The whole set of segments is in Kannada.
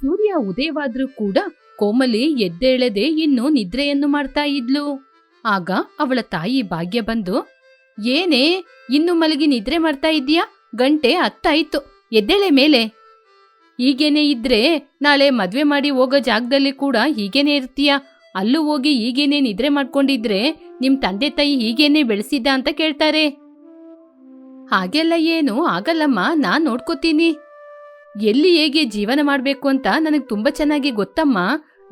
ಸೂರ್ಯ ಉದಯವಾದ್ರೂ ಕೂಡ ಕೋಮಲಿ ಎದ್ದೇಳದೆ ಇನ್ನು ನಿದ್ರೆಯನ್ನು ಮಾಡ್ತಾ ಇದ್ಲು. ಆಗ ಅವಳ ತಾಯಿ ಭಾಗ್ಯ ಬಂದು, ಏನೇ, ಇನ್ನು ಮಲಗಿ ನಿದ್ರೆ ಮಾಡ್ತಾ ಇದ್ದೀಯಾ? ಗಂಟೆ ಹತ್ತಾಯ್ತು, ಎದ್ದೇಳೆ ಮೇಲೆ. ಹೀಗೇನೆ ಇದ್ರೆ ನಾಳೆ ಮದ್ವೆ ಮಾಡಿ ಹೋಗೋ ಜಾಗದಲ್ಲಿ ಕೂಡ ಹೀಗೇನೆ ಇರ್ತೀಯ? ಅಲ್ಲೂ ಹೋಗಿ ಹೀಗೇನೆ ನಿದ್ರೆ ಮಾಡ್ಕೊಂಡಿದ್ರೆ ನಿಮ್ ತಂದೆ ತಾಯಿ ಹೀಗೇನೆ ಬೆಳೆಸಿದ್ದ ಅಂತ ಕೇಳ್ತಾರೆ. ಹಾಗೆಲ್ಲ ಏನು ಆಗಲ್ಲಮ್ಮ, ನಾನ್ ನೋಡ್ಕೋತೀನಿ. ಎಲ್ಲಿ ಹೇಗೆ ಜೀವನ ಮಾಡಬೇಕು ಅಂತ ನನಗೆ ತುಂಬಾ ಚೆನ್ನಾಗಿ ಗೊತ್ತಮ್ಮ.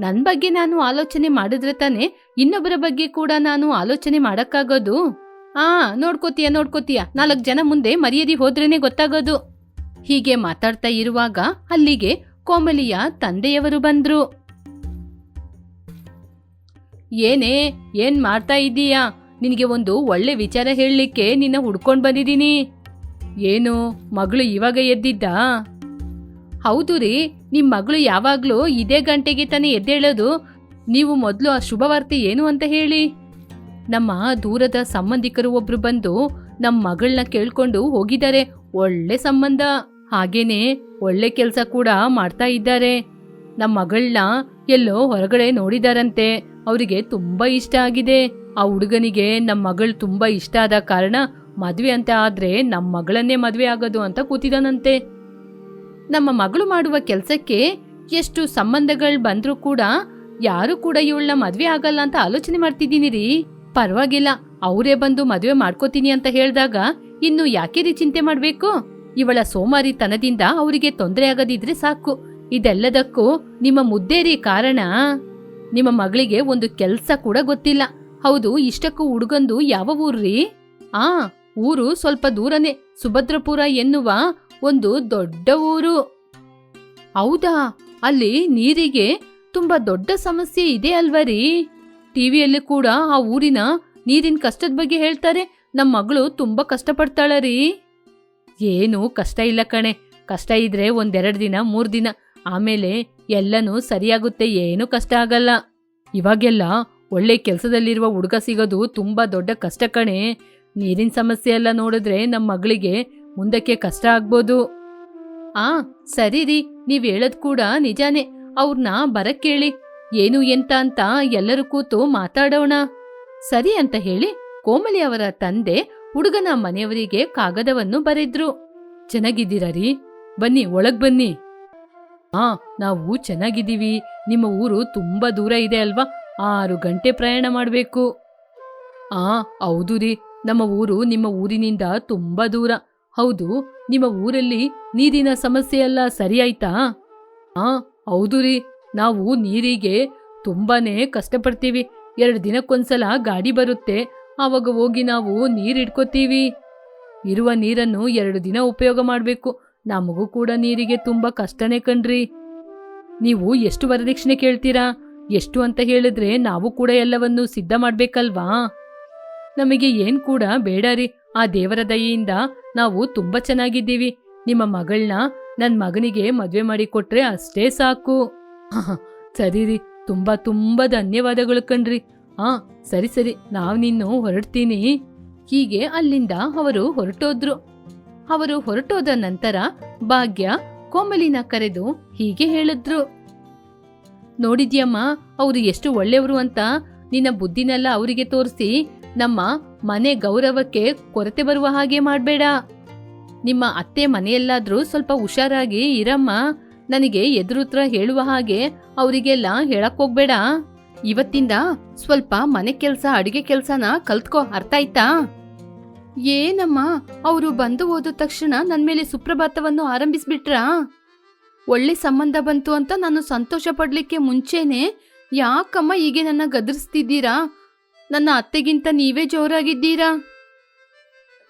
ನನ್ನ ಬಗ್ಗೆ ನಾನು ಆಲೋಚನೆ ಮಾಡಿದ್ರೆ ತಾನೆ ಇನ್ನೊಬ್ಬರ ಬಗ್ಗೆ ಕೂಡ ನಾನು ಆಲೋಚನೆ ಮಾಡೋಕ್ಕಾಗೋದು? ಆ, ನೋಡ್ಕೋತೀಯ ನೋಡ್ಕೋತೀಯ. ನಾಲ್ಕು ಜನ ಮುಂದೆ ಮರ್ಯಾದೆ ಹೋದ್ರೇನೆ ಗೊತ್ತಾಗೋದು. ಹೀಗೆ ಮಾತಾಡ್ತಾ ಇರುವಾಗ ಅಲ್ಲಿಗೆ ಕೋಮಲಿಯ ತಂದೆಯವರು ಬಂದ್ರು. ಏನೇ, ಏನ್ ಮಾಡ್ತಾ ಇದ್ದೀಯಾ? ನಿನಗೆ ಒಂದು ಒಳ್ಳೆ ವಿಚಾರ ಹೇಳಲಿಕ್ಕೆ ನಿನ್ನ ಹುಡ್ಕೊಂಡ್ ಬಂದಿದ್ದೀನಿ. ಏನು, ಮಗಳು ಇವಾಗ ಎದ್ದಿದ್ದಾ? ಹೌದು ರೀ ನಿಮ್ಮ ಮಗಳು ಯಾವಾಗಲೂ ಇದೇ ಗಂಟೆಗೆ ತಾನೇ ಎದ್ದೇಳೋದು. ನೀವು ಮೊದಲು ಆ ಶುಭವಾರ್ತೆ ಏನು ಅಂತ ಹೇಳಿ. ನಮ್ಮ ದೂರದ ಸಂಬಂಧಿಕರು ಒಬ್ರು ಬಂದು ನಮ್ಮ ಮಗಳನ್ನ ಕೇಳ್ಕೊಂಡು ಹೋಗಿದ್ದಾರೆ. ಒಳ್ಳೆ ಸಂಬಂಧ. ಹಾಗೇನೆ ಒಳ್ಳೆ ಕೆಲಸ ಕೂಡ ಮಾಡ್ತಾ ಇದ್ದಾರೆ. ನಮ್ಮ ಮಗಳನ್ನ ಎಲ್ಲೋ ಹೊರಗಡೆ ನೋಡಿದಾರಂತೆ. ಅವರಿಗೆ ತುಂಬಾ ಇಷ್ಟ ಆಗಿದೆ. ಆ ಹುಡುಗನಿಗೆ ನಮ್ಮ ಮಗಳು ತುಂಬಾ ಇಷ್ಟ ಆದ ಕಾರಣ ಮದುವೆ ಅಂತ ಆದ್ರೆ ನಮ್ಮ ಮಗಳನ್ನೇ ಮದುವೆ ಆಗೋದು ಅಂತ ಕೂತಿದಾನಂತೆ. ನಮ್ಮ ಮಗಳು ಮಾಡುವ ಕೆಲಸಕ್ಕೆ ಎಷ್ಟು ಸಂಬಂಧಗಳು ಬಂದ್ರೂ ಕೂಡ ಯಾರು ಕೂಡ ಇವಳನ್ನ ಮದ್ವೆ ಆಗಲ್ಲ ಅಂತ ಆಲೋಚನೆ ಮಾಡ್ತಿದ್ದೀನಿ ರೀ ಪರವಾಗಿಲ್ಲ, ಅವರೇ ಬಂದು ಮದುವೆ ಮಾಡ್ಕೋತೀನಿ ಅಂತ ಹೇಳಿದಾಗ ಇನ್ನು ಯಾಕೆ ರೀ ಚಿಂತೆ ಮಾಡ್ಬೇಕು? ಇವಳ ಸೋಮಾರಿತನದಿಂದ ಅವರಿಗೆ ತೊಂದರೆ ಆಗದಿದ್ರೆ ಸಾಕು. ಇದೆಲ್ಲದಕ್ಕೂ ನಿಮ್ಮ ಮುದ್ದೇರಿ ಕಾರಣ. ನಿಮ್ಮ ಮಗಳಿಗೆ ಒಂದು ಕೆಲ್ಸ ಕೂಡ ಗೊತ್ತಿಲ್ಲ. ಹೌದು, ಇಷ್ಟಕ್ಕೂ ಹುಡುಗಂದು ಯಾವ ಊರ್ರಿ? ಆ, ಊರು ಸ್ವಲ್ಪ ದೂರನೇ, ಸುಭದ್ರಪುರ ಎನ್ನುವ ಒಂದು ದೊಡ್ಡ ಊರು. ಹೌದಾ? ಅಲ್ಲಿ ನೀರಿಗೆ ತುಂಬಾ ದೊಡ್ಡ ಸಮಸ್ಯೆ ಇದೆ ಅಲ್ವರಿ? ಟಿವಿಯಲ್ಲಿ ಕೂಡ ಆ ಊರಿನ ನೀರಿನ ಕಷ್ಟದ ಬಗ್ಗೆ ಹೇಳ್ತಾರೆ. ನಮ್ಮ ಮಗಳು ತುಂಬಾ ಕಷ್ಟಪಡ್ತಾಳ ರೀ ಏನು ಕಷ್ಟ ಇಲ್ಲ ಕಣೆ. ಕಷ್ಟ ಇದ್ರೆ ಒಂದೆರಡು ದಿನ, ಮೂರು ದಿನ. ಆಮೇಲೆ ಎಲ್ಲನೂ ಸರಿಯಾಗುತ್ತೆ, ಏನು ಕಷ್ಟ ಆಗಲ್ಲ. ಇವಾಗೆಲ್ಲ ಒಳ್ಳೆ ಕೆಲಸದಲ್ಲಿರುವ ಹುಡುಗ ಸಿಗೋದು ತುಂಬಾ ದೊಡ್ಡ ಕಷ್ಟ ಕಣೆ. ನೀರಿನ ಸಮಸ್ಯೆ ಎಲ್ಲ ನೋಡಿದ್ರೆ ನಮ್ಮ ಮಗಳಿಗೆ ಮುಂದಕ್ಕೆ ಕಷ್ಟ ಆಗ್ಬೋದು. ಆ, ಸರಿ ರೀ, ನೀವ್ ಹೇಳದ್ ಕೂಡ ನಿಜಾನೇ. ಅವ್ರನ್ನ ಬರಕ್ಕೇಳಿ ಏನು ಎಂತ ಅಂತ ಎಲ್ಲರೂ ಕೂತು ಮಾತಾಡೋಣ. ಸರಿ ಅಂತ ಹೇಳಿ ಕೋಮಲಿ ಅವರ ತಂದೆ ಹುಡುಗನ ಮನೆಯವರಿಗೆ ಕಾಗದವನ್ನು ಬರೆದ್ರು. ಚೆನ್ನಾಗಿದ್ದೀರಾ ರೀ? ಬನ್ನಿ, ಒಳಗ್ ಬನ್ನಿ. ಆ, ನಾವು ಚೆನ್ನಾಗಿದ್ದೀವಿ. ನಿಮ್ಮ ಊರು ತುಂಬಾ ದೂರ ಇದೆ ಅಲ್ವಾ? ಆರು ಗಂಟೆ ಪ್ರಯಾಣ ಮಾಡ್ಬೇಕು. ಆ, ಹೌದು ರೀ. ನಮ್ಮ ಊರು ನಿಮ್ಮ ಊರಿನಿಂದ ತುಂಬಾ ದೂರ. ಹೌದು, ನಿಮ್ಮ ಊರಲ್ಲಿ ನೀರಿನ ಸಮಸ್ಯೆ ಎಲ್ಲ ಸರಿ ಆಯ್ತಾ ಆ ಹೌದು ರೀ. ನಾವು ನೀರಿಗೆ ತುಂಬಾನೇ ಕಷ್ಟಪಡ್ತೀವಿ. ಎರಡು ದಿನಕ್ಕೊಂದ್ಸಲ ಗಾಡಿ ಬರುತ್ತೆ. ಆವಾಗ ಹೋಗಿ ನಾವು ನೀರು ಇಟ್ಕೋತೀವಿ ಇರುವ ನೀರನ್ನು ಎರಡು ದಿನ ಉಪಯೋಗ ಮಾಡಬೇಕು. ನಮಗೂ ಕೂಡ ನೀರಿಗೆ ತುಂಬಾ ಕಷ್ಟನೇ ಕಣ್ರಿ. ನೀವು ಎಷ್ಟು ವರದಕ್ಷಿಣೆ ಕೇಳ್ತೀರಾ? ಎಷ್ಟು ಅಂತ ಹೇಳಿದ್ರೆ ನಾವು ಕೂಡ ಎಲ್ಲವನ್ನೂ ಸಿದ್ಧ ಮಾಡ್ಬೇಕಲ್ವಾ? ನಮಗೆ ಏನ್ ಕೂಡ ಬೇಡ ರೀ. ಆ ದೇವರ ದಯೆಯಿಂದ ನಾವು ತುಂಬಾ ಚೆನ್ನಾಗಿದ್ದೀವಿ. ನಿಮ್ಮ ಮಗಳನ್ನ ನನ್ ಮಗನಿಗೆ ಮದ್ವೆ ಮಾಡಿ ಕೊಟ್ರೆ ಅಷ್ಟೇ ಸಾಕು. ಸರಿ ರೀ, ತುಂಬಾ ತುಂಬಾ ಧನ್ಯವಾದಗಳು ಕಣ್ರಿ. ಆ, ಸರಿ ಸರಿ, ನಾವ್ ನಿನ್ನು ಹೊರಡ್ತೀನಿ. ಹೀಗೆ ಅಲ್ಲಿಂದ ಅವರು ಹೊರಟೋದ್ರು. ಅವರು ಹೊರಟೋದ ನಂತರ ಭಾಗ್ಯ ಕೋಮಲಿನ ಕರೆದು ಹೀಗೆ ಹೇಳಿದ್ರು. ನೋಡಿದ್ಯಮ್ಮ, ಅವರು ಎಷ್ಟು ಒಳ್ಳೆಯವರು ಅಂತ ನಿನ್ನ ಬುದ್ಧಿನೆಲ್ಲ ಅವರಿಗೆ ತೋರಿಸಿ ನಮ್ಮ ಮನೆ ಗೌರವಕ್ಕೆ ಕೊರತೆ ಬರುವ ಹಾಗೆ ಮಾಡಬೇಡ. ನಿಮ್ಮ ಅತ್ತೆ ಮನೆಯಲ್ಲಾದರೂ ಸ್ವಲ್ಪ ಹುಷಾರಾಗಿ ಇರಮ್ಮ. ನನಗೆ ಎದುರುತ್ರ ಹೇಳುವ ಹಾಗೆ ಅವರಿಗೆಲ್ಲ ಹೇಳಕ್ ಹೋಗ್ಬೇಡ. ಇವತ್ತಿಂದ ಸ್ವಲ್ಪ ಮನೆ ಕೆಲಸ, ಅಡಿಗೆ ಕೆಲಸನ ಕಲ್ತ್ಕೋ ಅರ್ಥ ಆಯ್ತಾ ಏನಮ್ಮ, ಅವರು ಬಂದು ಹೋದ ತಕ್ಷಣ ನನ್ನ ಮೇಲೆ ಸುಪ್ರಭಾತವನ್ನು ಆರಂಭಿಸ್ಬಿಟ್ರಾ? ಒಳ್ಳೆ ಸಂಬಂಧ ಬಂತು ಅಂತ ನಾನು ಸಂತೋಷ ಪಡ್ಲಿಕ್ಕೆ ಮುಂಚೆನೆ ಯಾಕಮ್ಮ ಹೀಗೆ ನನ್ನ ಗದರಿಸ್ತಿದ್ದೀರಾ? ನನ್ನ ಅತ್ತೆಗಿಂತ ನೀವೇ ಜೋರಾಗಿದ್ದೀರಾ?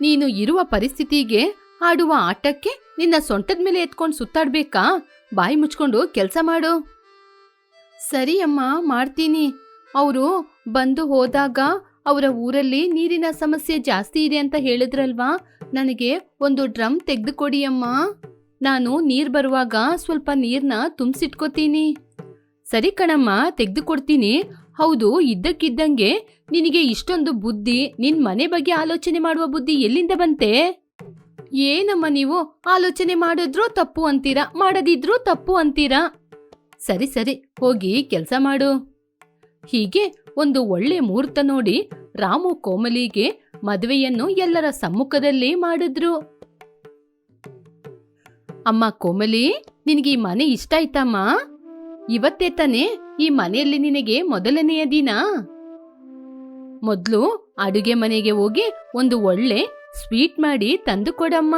ನೀನು ಇರುವ ಪರಿಸ್ಥಿತಿಗೆ ಆಡುವ ಆಟಕ್ಕೆ ನಿನ್ನ ಸೊಂಟದ ಮೇಲೆ ಎತ್ಕೊಂಡು ಸುತ್ತಾಡ್ಬೇಕಾ? ಬಾಯಿ ಮುಚ್ಕೊಂಡು ಕೆಲಸ ಮಾಡು. ಸರಿ ಅಮ್ಮ, ಮಾಡ್ತೀನಿ. ಅವರು ಬಂದು ಹೋದಾಗ ಅವರ ಊರಲ್ಲಿ ನೀರಿನ ಸಮಸ್ಯೆ ಜಾಸ್ತಿ ಇದೆ ಅಂತ ಹೇಳಿದ್ರಲ್ವಾ? ನನಗೆ ಒಂದು ಡ್ರಮ್ ತೆಗೆದುಕೊಡಿ ಅಮ್ಮ. ನಾನು ನೀರು ಬರುವಾಗ ಸ್ವಲ್ಪ ನೀರನ್ನ ತುಂಬಿಸಿಟ್ಕೋತೀನಿ. ಸರಿ ಕಣಮ್ಮ, ತೆಗೆದುಕೊಡ್ತೀನಿ. ಹೌದು, ಇದ್ದಕ್ಕಿದ್ದಂಗೆ ನಿನಗೆ ಇಷ್ಟೊಂದು ಬುದ್ಧಿ ನಿನ್ ಮನೆ ಬಗ್ಗೆ ಆಲೋಚನೆ ಮಾಡುವ ಬುದ್ಧಿ ಎಲ್ಲಿಂದ ಬಂತೆ? ಏನಮ್ಮ ನೀವು? ಆಲೋಚನೆ ಮಾಡಿದ್ರೂ ತಪ್ಪು ಅಂತೀರಾ? ಮಾಡದಿದ್ರೂ ತಪ್ಪು ಅಂತೀರಾ? ಸರಿ ಸರಿ, ಹೋಗಿ ಕೆಲಸ ಮಾಡು. ಹೀಗೆ ಒಂದು ಒಳ್ಳೆ ಮುಹೂರ್ತ ನೋಡಿ ರಾಮು ಕೋಮಲಿಗೆ ಮದುವೆಯನ್ನು ಎಲ್ಲರ ಸಮ್ಮುಖದಲ್ಲಿ ಮಾಡಿದ್ರು. ಅಮ್ಮ ಕೋಮಲಿ, ನಿನಗೆ ಈ ಮನೆ ಇಷ್ಟ ಆಯ್ತಮ್ಮ? ಇವತ್ತೇ ತಾನೇ ಈ ಮನೆಯಲ್ಲಿ ನಿನಗೆ ಮೊದಲನೆಯ ದಿನ? ಮೊದಲು ಅಡುಗೆ ಮನೆಗೆ ಹೋಗಿ ಒಂದು ಒಳ್ಳೆ ಸ್ವೀಟ್ ಮಾಡಿ ತಂದು ಕೊಡಮ್ಮ.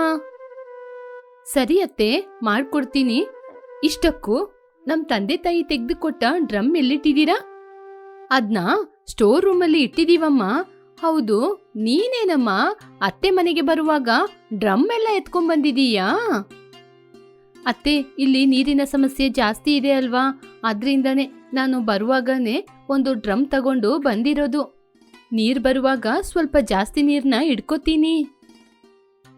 ಸರಿ ಅತ್ತೆ, ಮಾಡ್ಕೊಡ್ತೀನಿ. ಇಷ್ಟಕ್ಕೂ ನಮ್ ತಂದೆ ತಾಯಿ ತೆಗೆದುಕೊಟ್ಟ ಡ್ರಮ್ ಎಲ್ಲಿಟ್ಟಿದ್ದೀರಾ? ಅದ್ನ ಸ್ಟೋರ್ ರೂಮಲ್ಲಿ ಇಟ್ಟಿದ್ದೀವಮ್ಮ. ಹೌದು, ನೀನೇನಮ್ಮ? ಅತ್ತೆ ಮನೆಗೆ ಬರುವಾಗ ಡ್ರಮ್ ಎಲ್ಲ ಎತ್ಕೊಂಡ್ ಬಂದಿದೀಯಾ ಅತ್ತೆ, ಇಲ್ಲಿ ನೀರಿನ ಸಮಸ್ಯೆ ಜಾಸ್ತಿ ಇದೆ ಅಲ್ವಾ? ಅದ್ರಿಂದಾನೆ ನಾನು ಬರುವಾಗನೇ ಒಂದು ಡ್ರಮ್ ತಗೊಂಡು ಬಂದಿರೋದು. ನೀರ್ ಬರುವಾಗ ಸ್ವಲ್ಪ ಜಾಸ್ತಿ ನೀರ್ನ ಇಡ್ಕೋತೀನಿ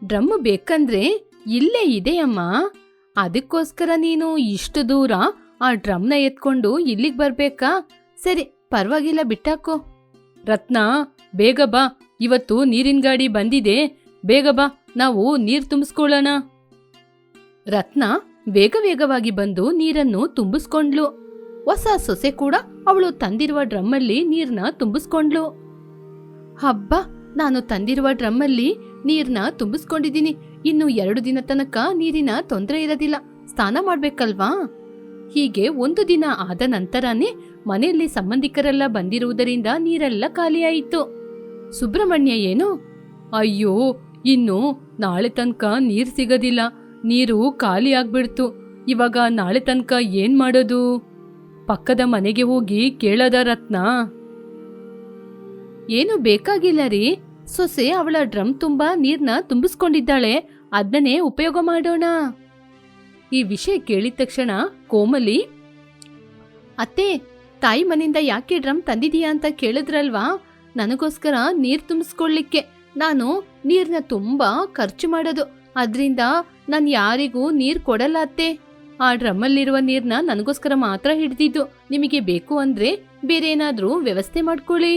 ಡ್ರಮ್ ಬೇಕಂದ್ರೆ ಇಲ್ಲೇ ಇದೆಯಮ್ಮ ಅದಕ್ಕೋಸ್ಕರ ನೀನು ಇಷ್ಟು ದೂರ ಆ ಡ್ರಮ್ನ ಎತ್ಕೊಂಡು ಇಲ್ಲಿಗೆ ಬರ್ಬೇಕಾ? ಸರಿ, ಪರವಾಗಿಲ್ಲ, ಬಿಟ್ಟಾಕೋ. ರತ್ನ, ಬೇಗ ಬಾ. ಇವತ್ತು ನೀರಿನ ಗಾಡಿ ಬಂದಿದೆ. ಬೇಗ ಬಾ, ನಾವು ನೀರ್ ತುಂಬಿಸ್ಕೊಳ್ಳೋಣ. ರತ್ನ ವೇಗ ವೇಗವಾಗಿ ಬಂದು ನೀರನ್ನು ತುಂಬಿಸ್ಕೊಂಡ್ಲು. ಹೊಸ ಸೊಸೆ ಕೂಡ ಅವಳು ತಂದಿರುವ ಡ್ರಮ್ಮಲ್ಲಿ ನೀರನ್ನ ತುಂಬಿಸ್ಕೊಂಡ್ಲು ಹಬ್ಬ, ನಾನು ತಂದಿರುವ ಡ್ರಮ್ಮಲ್ಲಿ ನೀರನ್ನ ತುಂಬಿಸ್ಕೊಂಡಿದ್ದೀನಿ. ಇನ್ನು ಎರಡು ದಿನ ತನಕ ನೀರಿನ ತೊಂದರೆ ಇರೋದಿಲ್ಲ. ಸ್ನಾನ ಮಾಡ್ಬೇಕಲ್ವಾ? ಹೀಗೆ ಒಂದು ದಿನ ಆದ ನಂತರನೇ ಮನೆಯಲ್ಲಿ ಸಂಬಂಧಿಕರೆಲ್ಲ ಬಂದಿರುವುದರಿಂದ ನೀರೆಲ್ಲ ಖಾಲಿಯಾಯಿತು. ಸುಬ್ರಹ್ಮಣ್ಯ ಏನು? ಅಯ್ಯೋ, ಇನ್ನು ನಾಳೆ ತನಕ ನೀರು ಸಿಗೋದಿಲ್ಲ. ನೀರು ಖಾಲಿ ಆಗ್ಬಿಡ್ತು. ಇವಾಗ ನಾಳೆ ತನಕ ಏನ್ ಮಾಡೋದು? ಪಕ್ಕದ ಮನೆಗೆ ಹೋಗಿ ಕೇಳದ ರತ್ನ. ಏನು ಬೇಕಾಗಿಲ್ಲ ರೀ. ಸೊಸೆ ಅವಳ ಡ್ರಮ್ ತುಂಬಾ ನೀರ್ನ ತುಂಬಿಸ್ಕೊಂಡಿದ್ದಾಳೆ. ಅದನ್ನೇ ಉಪಯೋಗ ಮಾಡೋಣ. ಈ ವಿಷಯ ಕೇಳಿದ ತಕ್ಷಣ ಕೋಮಲಿ, ಅತ್ತೆ, ತಾಯಿ ಮನೆಯಿಂದ ಯಾಕೆ ಡ್ರಮ್ ತಂದಿದೀಯಾ ಅಂತ ಕೇಳಿದ್ರಲ್ವಾ? ನನಗೋಸ್ಕರ ನೀರ್ ತುಂಬಿಸ್ಕೊಳ್ಳಿಕ್ಕೆ. ನಾನು ನೀರ್ನ ತುಂಬಾ ಖರ್ಚು ಮಾಡೋದು. ಅದರಿಂದ ನಾನು ಯಾರಿಗೂ ನೀರು ಕೊಡಲ್ಲ ಅತ್ತೆ. ಆ ಡ್ರಮ್ಮಲ್ಲಿರುವ ನೀರ್ನ ನನಗೋಸ್ಕರ ಮಾತ್ರ ಹಿಡಿದಿದ್ದು. ನಿಮಗೆ ಬೇಕು ಅಂದ್ರೆ ಬೇರೆ ಏನಾದ್ರೂ ವ್ಯವಸ್ಥೆ ಮಾಡ್ಕೊಳ್ಳಿ.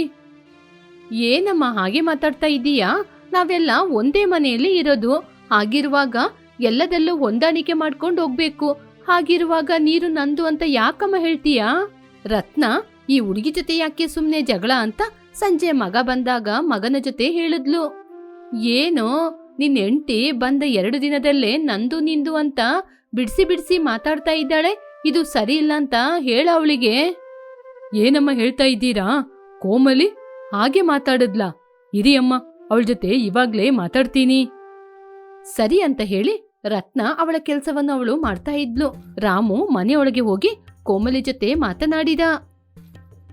ಏನಮ್ಮ ಹಾಗೆ ಮಾತಾಡ್ತಾ ಇದ್ದೀಯಾ ನಾವೆಲ್ಲ ಒಂದೇ ಮನೆಯಲ್ಲಿ ಇರೋದು. ಹಾಗಿರುವಾಗ ಎಲ್ಲದಲ್ಲೂ ಹೊಂದಾಣಿಕೆ ಮಾಡ್ಕೊಂಡು ಹೋಗ್ಬೇಕು. ಹಾಗಿರುವಾಗ ನೀರು ನಂದು ಅಂತ ಯಾಕಮ್ಮ ಹೇಳ್ತೀಯಾ? ರತ್ನ, ಈ ಹುಡುಗಿ ಜೊತೆ ಯಾಕೆ ಸುಮ್ನೆ ಜಗಳ ಅಂತ ಸಂಜೆ ಮಗ ಬಂದಾಗ ಮಗನ ಜೊತೆ ಹೇಳಿದ್ಲು. ಏನೋ ನಿನ್ನೆಂಟಿ ಬಂದ ಎರಡು ದಿನದಲ್ಲೇ ನಂದು ನಿಂದು ಅಂತ ಬಿಡ್ಸಿ ಬಿಡ್ಸಿ ಮಾತಾಡ್ತಾ ಇದ್ದಾಳೆ. ಇದು ಸರಿ ಇಲ್ಲ ಅಂತ ಹೇಳ ಅವಳಿಗೆ. ಏನಮ್ಮ ಹೇಳ್ತಾ ಇದ್ದೀರಾ? ಕೋಮಲಿ, ಹಾಗೆ ಮಾತಾಡದ್ಲಾ? ಇರಿ ಅಮ್ಮ, ಅವಳ ಜೊತೆ ಇವಾಗ್ಲೇ ಮಾತಾಡ್ತೀನಿ. ಸರಿ ಅಂತ ಹೇಳಿ ರತ್ನ ಅವಳ ಕೆಲಸವನ್ನು ಅವಳು ಮಾಡ್ತಾ ಇದ್ಲು. ರಾಮು ಮನೆಯೊಳಗೆ ಹೋಗಿ ಕೋಮಲಿ ಜೊತೆ ಮಾತನಾಡಿದ.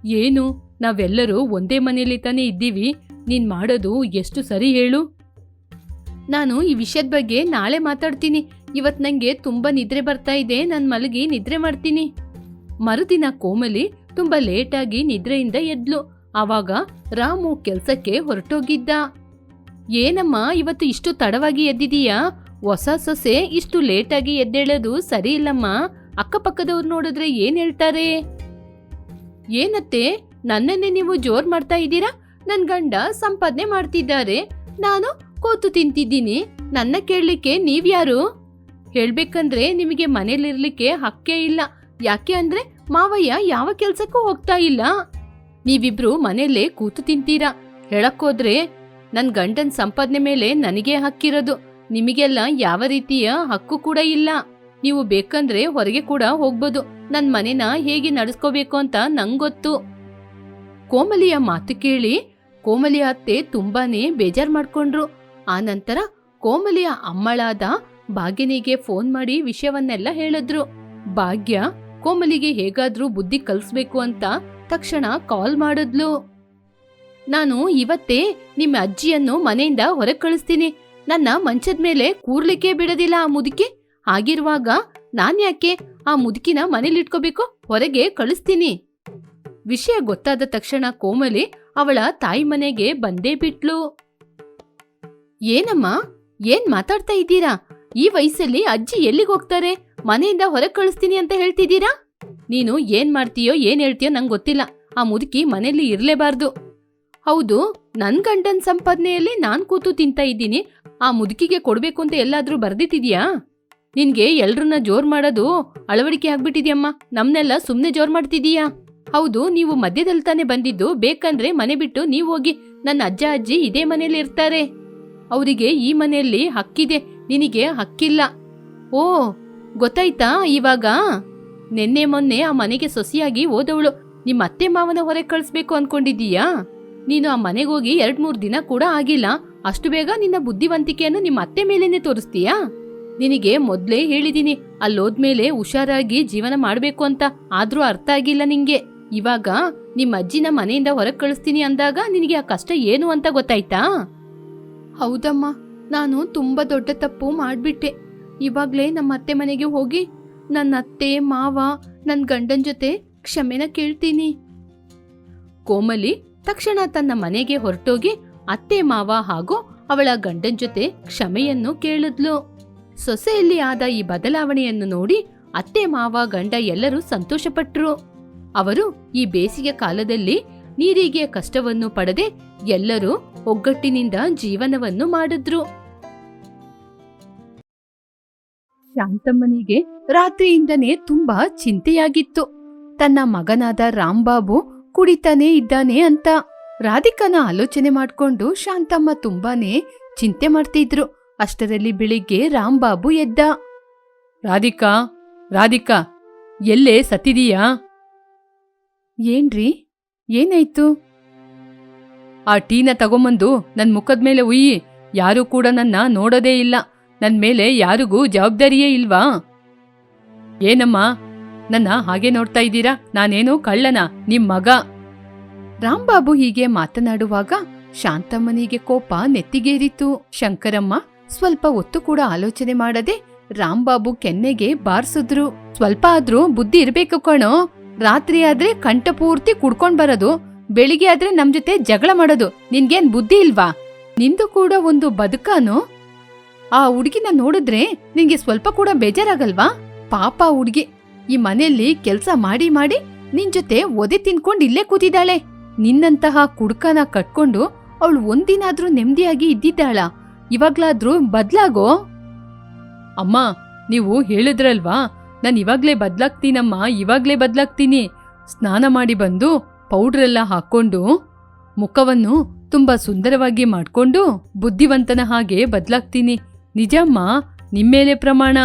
ಏನು, ನಾವೆಲ್ಲರೂ ಒಂದೇ ಮನೆಯಲ್ಲಿ ತಾನೇ ಇದ್ದೀವಿ? ನೀನ್ ಮಾಡೋದು ಎಷ್ಟು ಸರಿ ಹೇಳು. ನಾನು ಈ ವಿಷಯದ ಬಗ್ಗೆ ನಾಳೆ ಮಾತಾಡ್ತೀನಿ. ಇವತ್ ನಂಗೆ ತುಂಬಾ ನಿದ್ರೆ ಬರ್ತಾ ಇದೆ, ನಾನು ಮಲಗಿ ನಿದ್ರೆ ಮಾಡ್ತೀನಿ. ಮರುದಿನ ಕೋಮಲಿ ತುಂಬಾ ಲೇಟಾಗಿ ನಿದ್ರೆಯಿಂದ ಎದ್ಲು. ಆವಾಗ ರಾಮು ಕೆಲ್ಸಕ್ಕೆ ಹೊರಟೋಗಿದ್ದ. ಏನಮ್ಮ, ಇವತ್ತು ಇಷ್ಟು ತಡವಾಗಿ ಎದ್ದಿದೀಯಾ? ಹೊಸ ಸೊಸೆ ಇಷ್ಟು ಲೇಟಾಗಿ ಎದ್ದೇಳೋದು ಸರಿ ಇಲ್ಲಮ್ಮ. ಅಕ್ಕಪಕ್ಕದವ್ರು ನೋಡಿದ್ರೆ ಏನ್ ಹೇಳ್ತಾರೆ? ಏನತ್ತೆ, ನನ್ನನ್ನೇ ನೀವು ಜೋರ್ ಮಾಡ್ತಾ ಇದ್ದೀರಾ? ನನ್ ಗಂಡ ಸಂಪಾದನೆ ಮಾಡ್ತಿದ್ದಾರೆ. ನಾನು ಕೂತು ತಿಂತಿದ್ದೀನಿ. ನನ್ನ ಕೇಳಲಿಕ್ಕೆ ನೀವ್ಯಾರು? ಹೇಳ್ಬೇಕಂದ್ರೆ ನಿಮಗೆ ಮನೇಲಿರ್ಲಿಕ್ಕೆ ಹಕ್ಕೇ ಇಲ್ಲ. ಯಾಕೆ ಅಂದ್ರೆ ಮಾವಯ್ಯ ಯಾವ ಕೆಲ್ಸಕ್ಕೂ ಹೋಗ್ತಾ ಇಲ್ಲ. ನೀವಿಬ್ರು ಮನೆಯಲ್ಲೇ ಕೂತು ತಿಂತೀರಾ? ಹೇಳಕ್ಕೋದ್ರೆ ನನ್ ಗಂಡನ್ ಸಂಪಾದನೆ ಮೇಲೆ ನನಗೆ ಹಕ್ಕಿರೋದು. ನಿಮಗೆಲ್ಲ ಯಾವ ರೀತಿಯ ಹಕ್ಕು ಕೂಡ ಇಲ್ಲ. ನೀವು ಬೇಕಂದ್ರೆ ಹೊರಗೆ ಕೂಡ ಹೋಗ್ಬೋದು. ನನ್ ಮನೆನ ಹೇಗೆ ನಡೆಸ್ಕೋಬೇಕು ಅಂತ ನಂಗೊತ್ತು. ಕೋಮಲಿಯ ಮಾತು ಕೇಳಿ ಕೋಮಲಿಯ ಅತ್ತೆ ತುಂಬಾನೇ ಬೇಜಾರ್ ಮಾಡ್ಕೊಂಡ್ರು. ಆ ನಂತರ ಕೋಮಲಿಯ ಅಮ್ಮಳಾದ ಭಾಗ್ಯನಿಗೆ ಫೋನ್ ಮಾಡಿ ವಿಷಯವನ್ನೆಲ್ಲ ಹೇಳಿದ್ರು. ಭಾಗ್ಯ, ಕೋಮಲಿಗೆ ಹೇಗಾದ್ರೂ ಬುದ್ಧಿ ಕಲಿಸ್ಬೇಕು ಅಂತ ತಕ್ಷಣ ಕಾಲ್ ಮಾಡಿದ್ಲು. ನಾನು ಇವತ್ತೇ ನಿಮ್ಮ ಅಜ್ಜಿಯನ್ನು ಮನೆಯಿಂದ ಹೊರಗೆ ಕಳಿಸ್ತೀನಿ. ನನ್ನ ಮಂಚದ ಮೇಲೆ ಕೂರ್ಲಿಕ್ಕೆ ಬಿಡದಿಲ್ಲ ಆ ಮುದುಕಿ. ಆಗಿರುವಾಗ ನಾನ್ಯಾಕೆ ಆ ಮುದುಕಿನ ಮನೇಲಿಟ್ಕೋಬೇಕು ಹೊರಗೆ ಕಳಿಸ್ತೀನಿ. ವಿಷಯ ಗೊತ್ತಾದ ತಕ್ಷಣ ಕೋಮಲಿ ಅವಳ ತಾಯಿ ಮನೆಗೆ ಬಂದೇ ಬಿಟ್ಲು. ಏನಮ್ಮ? ಏನ್ ಮಾತಾಡ್ತಾ ಇದ್ದೀರಾ? ಈ ವಯಸ್ಸಲ್ಲಿ ಅಜ್ಜಿ ಎಲ್ಲಿಗೆ ಹೋಗ್ತಾರೆ? ಮನೆಯಿಂದ ಹೊರಗೆ ಕಳಿಸ್ತೀನಿ ಅಂತ ಹೇಳ್ತಿದ್ದೀರಾ? ನೀನು ಏನ್ ಮಾಡ್ತೀಯೋ, ಏನ್ ಹೇಳ್ತೀಯೋ ನಂಗೆ ಗೊತ್ತಿಲ್ಲ. ಆ ಮುದುಕಿ ಮನೆಯಲ್ಲಿ ಇರಲೇಬಾರ್ದು. ಹೌದು, ನನ್ ಗಂಡನ್ ಸಂಪಾದನೆಯಲ್ಲಿ ನಾನ್ ಕೂತು ತಿಂತಾ ಇದ್ದೀನಿ. ಆ ಮುದುಕಿಗೆ ಕೊಡ್ಬೇಕು ಅಂತ ಎಲ್ಲಾದ್ರೂ ಬರ್ದಿಟ್ಟಿದ್ಯಾ ನಿನ್ಗೆ ಎಲ್ರನ್ನ ಜೋರ್ ಮಾಡೋದು ಅಳವಡಿಕೆ ಆಗ್ಬಿಟ್ಟಿದ್ಯಮ್ಮ. ನಮ್ನೆಲ್ಲ ಸುಮ್ನೆ ಜೋರ್ ಮಾಡ್ತಿದೀಯಾ ಹೌದು, ನೀವು ಮಧ್ಯದಲ್ಲಿ ತಾನೇ ಬಂದಿದ್ದು. ಬೇಕಂದ್ರೆ ಮನೆ ಬಿಟ್ಟು ನೀವು ಹೋಗಿ. ನನ್ನ ಅಜ್ಜ, ಅಜ್ಜಿ ಇದೇ ಮನೇಲಿ ಇರ್ತಾರೆ. ಅವರಿಗೆ ಈ ಮನೆಯಲ್ಲಿ ಹಕ್ಕಿದೆ. ನಿನಗೆ ಹಕ್ಕಿಲ್ಲ. ಓ, ಗೊತ್ತಾಯ್ತಾ ಇವಾಗ? ನಿನ್ನೆ ಮೊನ್ನೆ ಆ ಮನೆಗೆ ಸೊಸಿಯಾಗಿ ಓದವಳು ನಿಮ್ಮ ಅತ್ತೆ ಮಾವನ ಹೊರಗೆ ಕಳಿಸ್ಬೇಕು ಅನ್ಕೊಂಡಿದ್ದೀಯಾ? ನೀನು ಆ ಮನೆಗೆ ಹೋಗಿ ಎರಡ್ ಮೂರ್ ದಿನ ಕೂಡ ಆಗಿಲ್ಲ. ಅಷ್ಟು ಬೇಗ ನಿನ್ನ ಬುದ್ಧಿವಂತಿಕೆಯನ್ನು ನಿಮ್ಮ ಅತ್ತೆ ಮೇಲೇನೆ ತೋರಿಸ್ತೀಯಾ? ನಿನಗೆ ಮೊದಲೇ ಹೇಳಿದ್ದೀನಿ ಅಲ್ಲೋದ್ಮೇಲೆ ಹುಷಾರಾಗಿ ಜೀವನ ಮಾಡಬೇಕು ಅಂತ. ಆದ್ರೂ ಅರ್ಥ ಆಗಿಲ್ಲ ನಿಂಗೆ. ಇವಾಗ ನಿಮ್ಮ ಅಜ್ಜಿನ ಮನೆಯಿಂದ ಹೊರಗೆ ಕಳಿಸ್ತೀನಿ ಅಂದಾಗ ನಿನಗೆ ಆ ಕಷ್ಟ ಏನು ಅಂತ ಗೊತ್ತಾಯ್ತಾ? ಹೌದಮ್ಮ. ನಾನು ತುಂಬಾ ದೊಡ್ಡ ತಪ್ಪು ಮಾಡಿಬಿಟ್ಟೆ. ಇವಾಗ್ಲೇ ನಮ್ಮ ಅತ್ತೆ ಮನೆಗೆ ಹೋಗಿ ನನ್ನ ಅತ್ತೆ, ಮಾವ ನನ್ನ ಗಂಡನ ಜೊತೆ ಕ್ಷಮೆನ ಕೇಳ್ತೀನಿ. ಕೋಮಲಿ ತಕ್ಷಣ ತನ್ನ ಮನೆಗೆ ಹೊರಟೋಗಿ ಅತ್ತೆ, ಮಾವ ಹಾಗೂ ಅವಳ ಗಂಡನ ಜೊತೆ ಕ್ಷಮೆಯನ್ನು ಕೇಳಿದ್ಲು. ಸೊಸೆಯಲ್ಲಿ ಆದ ಈ ಬದಲಾವಣೆಯನ್ನು ನೋಡಿ ಅತ್ತೆ, ಮಾವ, ಗಂಡ ಎಲ್ಲರೂ ಸಂತೋಷಪಟ್ಟರು ಅವರು ಈ ಬೇಸಿಗೆ ಕಾಲದಲ್ಲಿ ನೀರಿಗೆ ಕಷ್ಟವನ್ನು ಪಡದೆ ಎಲ್ಲರೂ ಒಗ್ಗಟ್ಟಿನಿಂದ ಜೀವನವನ್ನು ಮಾಡಿದ್ರು. ಶಾಂತಮ್ಮನಿಗೆ ರಾತ್ರಿಯಿಂದನೇ ತುಂಬಾ ಚಿಂತೆಯಾಗಿತ್ತು. ತನ್ನ ಮಗನಾದ ರಾಂಬಾಬು ಕುಡಿತಾನೇ ಇದ್ದಾನೆ ಅಂತ ರಾಧಿಕನ ಆಲೋಚನೆ ಮಾಡ್ಕೊಂಡು ಶಾಂತಮ್ಮ ತುಂಬಾನೇ ಚಿಂತೆ ಮಾಡ್ತಿದ್ರು. ಅಷ್ಟರಲ್ಲಿ ಬೆಳಿಗ್ಗೆ ರಾಂಬಾಬು ಎದ್ದ. ರಾಧಿಕಾ ರಾಧಿಕಾ, ಎಲ್ಲೇ ಸತ್ತಿದೀಯಾ? ಏನ್ರಿ? ಏನಾಯ್ತು? ಆ ಟೀನ ತಗೊಂಬಂದು ನನ್ ಮುಖದ ಮೇಲೆ ಉಯ್ಯಿ. ಯಾರೂ ಕೂಡ ನನ್ನ ನೋಡೋದೇ ಇಲ್ಲ. ನನ್ನ ಮೇಲೆ ಯಾರಿಗೂ ಜವಾಬ್ದಾರಿಯೇ ಇಲ್ವಾ? ಏನಮ್ಮ? ನನ್ನ ಹಾಗೆ ನೋಡ್ತಾ ಇದ್ದೀರಾ? ನಾನೇನು ಕಳ್ಳನ, ನಿಮ್ ಮಗ. ರಾಂಬಾಬು ಹೀಗೆ ಮಾತನಾಡುವಾಗ ಶಾಂತಮ್ಮನಿಗೆ ಕೋಪ ನೆತ್ತಿಗೇರಿತು. ಶಂಕರಮ್ಮ, ಸ್ವಲ್ಪ ಒತ್ತು ಕೂಡ ಆಲೋಚನೆ ಮಾಡದೆ ರಾಂಬಾಬು ಕೆನ್ನೆಗೆ ಬಾರಿಸಿದ್ರು. ಸ್ವಲ್ಪ ಆದ್ರೂ ಬುದ್ಧಿ ಇರ್ಬೇಕು ಕಣೋ. ರಾತ್ರಿ ಆದ್ರೆ ಕಂಠ ಪೂರ್ತಿ ಕುಡ್ಕೊಂಡ್ ಬರೋದು, ಬೆಳಿಗ್ಗೆ ಆದ್ರೆ ನಮ್ ಜೊತೆ ಜಗಳ ಮಾಡೋದು, ನಿನ್ಗೇನ್ ಬುದ್ಧಿ ಇಲ್ವಾ? ನಿಂದು ಕೂಡ ಒಂದು ಬದುಕಾನು? ಆ ಹುಡ್ಗಿನ ನೋಡಿದ್ರೆ ನಿನ್ಗೆ ಸ್ವಲ್ಪ ಕೂಡ ಬೇಜಾರಾಗಲ್ವಾ? ಪಾಪ ಹುಡುಗಿ. ಈ ಮನೆಯಲ್ಲಿ ಕೆಲ್ಸ ಮಾಡಿ ಮಾಡಿ ನಿನ್ ಜೊತೆ ಒದೆ ತಿನ್ಕೊಂಡ್ ಇಲ್ಲೇ ಕೂತಿದ್ದಾಳೆ. ನಿನ್ನಂತಹ ಕುಡ್ಕನ ಕಟ್ಕೊಂಡು ಅವಳು ಒಂದಿನಾದ್ರೂ ನೆಮ್ಮದಿಯಾಗಿ ಇದ್ದಿದ್ದಾಳ. ಇವಾಗ್ಲಾದ್ರೂ ಬದ್ಲಾಗೋ? ಅಮ್ಮ, ನೀವು ಹೇಳಿದ್ರಲ್ವಾ? ನಾನು ಇವಾಗ್ಲೇ ಬದ್ಲಾಗ್ತೀನಮ್ಮ ಇವಾಗ್ಲೇ ಬದ್ಲಾಗ್ತೀನಿ. ಸ್ನಾನ ಮಾಡಿ ಬಂದು ಪೌಡ್ರೆಲ್ಲ ಹಾಕ್ಕೊಂಡು ಮುಖವನ್ನು ತುಂಬಾ ಸುಂದರವಾಗಿ ಮಾಡ್ಕೊಂಡು ಬುದ್ಧಿವಂತನ ಹಾಗೆ ಬದ್ಲಾಗ್ತೀನಿ. ನಿಜಮ್ಮ ನಿಮ್ಮೇಲೆ ಪ್ರಮಾಣ.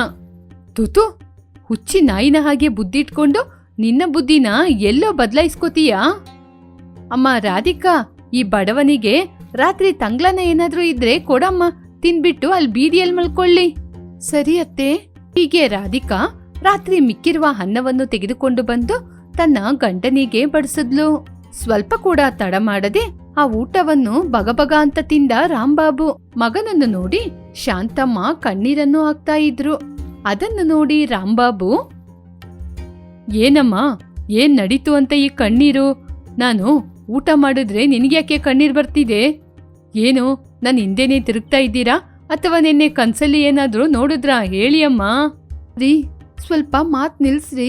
ತುತು, ಹುಚ್ಚಿ ನಾಯಿನ ಹಾಗೆ ಬುದ್ಧಿ ಇಟ್ಕೊಂಡು ನಿನ್ನ ಬುದ್ಧಿನ ಎಲ್ಲೋ ಬದಲಾಯಿಸ್ಕೋತೀಯಾ? ಅಮ್ಮ, ರಾಧಿಕಾ, ಈ ಬಡವನಿಗೆ ರಾತ್ರಿ ತಂಗ್ಲನ ಏನಾದ್ರೂ ಇದ್ರೆ ಕೊಡಮ್ಮ, ತಿನ್ಬಿಟ್ಟು ಅಲ್ಲಿ ಬೀದಿಯಲ್ಲಿ ಮಲ್ಕೊಳ್ಳಿ. ಸರಿ ಅತ್ತೆ. ಹೀಗೆ ರಾಧಿಕಾ ರಾತ್ರಿ ಮಿಕ್ಕಿರುವ ಅನ್ನವನ್ನು ತೆಗೆದುಕೊಂಡು ಬಂದು ತನ್ನ ಗಂಡನಿಗೆ ಬಡಿಸಿದ್ಲು. ಸ್ವಲ್ಪ ಕೂಡ ತಡ ಮಾಡದೆ ಆ ಊಟವನ್ನು ಬಗಬಗ ಅಂತ ತಿಂದ ರಾಂಬಾಬು ಮಗನನ್ನು ನೋಡಿ ಶಾಂತಮ್ಮ ಕಣ್ಣೀರನ್ನು ಹಾಕ್ತಾ ಇದ್ರು. ಅದನ್ನು ನೋಡಿ ರಾಂಬಾಬು ಏನಮ್ಮ, ಏನ್ ನಡೀತು ಅಂತ ಈ ಕಣ್ಣೀರು? ನಾನು ಊಟ ಮಾಡಿದ್ರೆ ನಿನಗ್ಯಾಕೆ ಕಣ್ಣೀರು ಬರ್ತಿದೆ? ಏನು, ನಾನು ಹಿಂದೆನೇ ತಿರುಗ್ತಾ ಇದ್ದೀರಾ? ಅಥವಾ ನಿನ್ನೆ ಕನ್ಸಲ್ಲಿ ಏನಾದರೂ ನೋಡಿದ್ರಾ? ಹೇಳಿ ಅಮ್ಮ. ರೀ ಸ್ವಲ್ಪ ಮಾತ್ ನಿಲ್ಸ್ರಿ.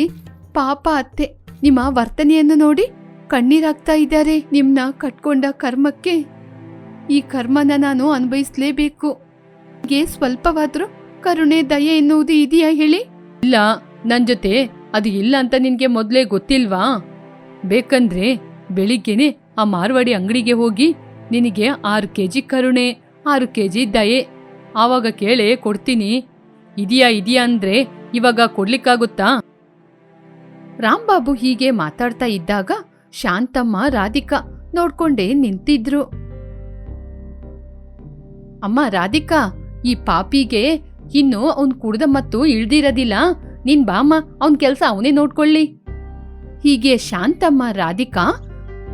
ಪಾಪ ಅತ್ತೆ, ನಿಮ್ಮ ವರ್ತನೆಯನ್ನು ನೋಡಿ ಕಣ್ಣೀರಾಗ್ತಾ ಇದ್ದಾರೆ ನಿಮ್ನ ಕಟ್ಕೊಂಡ ಕರ್ಮಕ್ಕೆ. ಈ ಕರ್ಮನ ನಾನು ಅನ್ಭವಿಸ್ಲೇಬೇಕು ಗೆ ಸ್ವಲ್ಪವಾದ್ರೂ ಕರುಣೆ, ದಯೆ ಎನ್ನುವುದು ಇದೆಯಾ ಹೇಳಿ? ಇಲ್ಲ, ನನ್ ಜೊತೆ ಅದು ಇಲ್ಲ ಅಂತ ನಿನ್ಗೆ ಮೊದ್ಲೇ ಗೊತ್ತಿಲ್ವಾ? ಬೇಕಂದ್ರೆ ಬೆಳಿಗ್ಗೆನೆ ಆ ಮಾರ್ವಾಡಿ ಅಂಗಡಿಗೆ ಹೋಗಿ ನಿನಗೆ ಆರು ಕೆ ಜಿ ಕರುಣೆ, ಆರು ಕೆ ಜಿ ದಯೆ ಆವಾಗ ಕೇಳೆ ಕೊಡ್ತೀನಿ. ಇದೆಯಾ ಇದೆಯಾ ಅಂದ್ರೆ ಇವಾಗ ಕೊಡ್ಲಿಕ್ಕಾಗುತ್ತಾ? ರಾಂಬಾಬು ಹೀಗೆ ಮಾತಾಡ್ತಾ ಇದ್ದಾಗ ಶಾಂತಮ್ಮ, ರಾಧಿಕಾ ನೋಡ್ಕೊಂಡೇ ನಿಂತಿದ್ರು. ಅಮ್ಮ, ರಾಧಿಕಾ, ಈ ಪಾಪಿಗೆ ಇನ್ನು ಅವ್ನ್ ಕುಡ್ದ ಮತ್ತು ಇಳ್ದಿರೋದಿಲ್ಲ. ನಿನ್ ಬಾಮ್ಮ ಅವನ್ ಕೆಲ್ಸ ಅವನೇ ನೋಡ್ಕೊಳ್ಳಿ. ಹೀಗೆ ಶಾಂತಮ್ಮ, ರಾಧಿಕಾ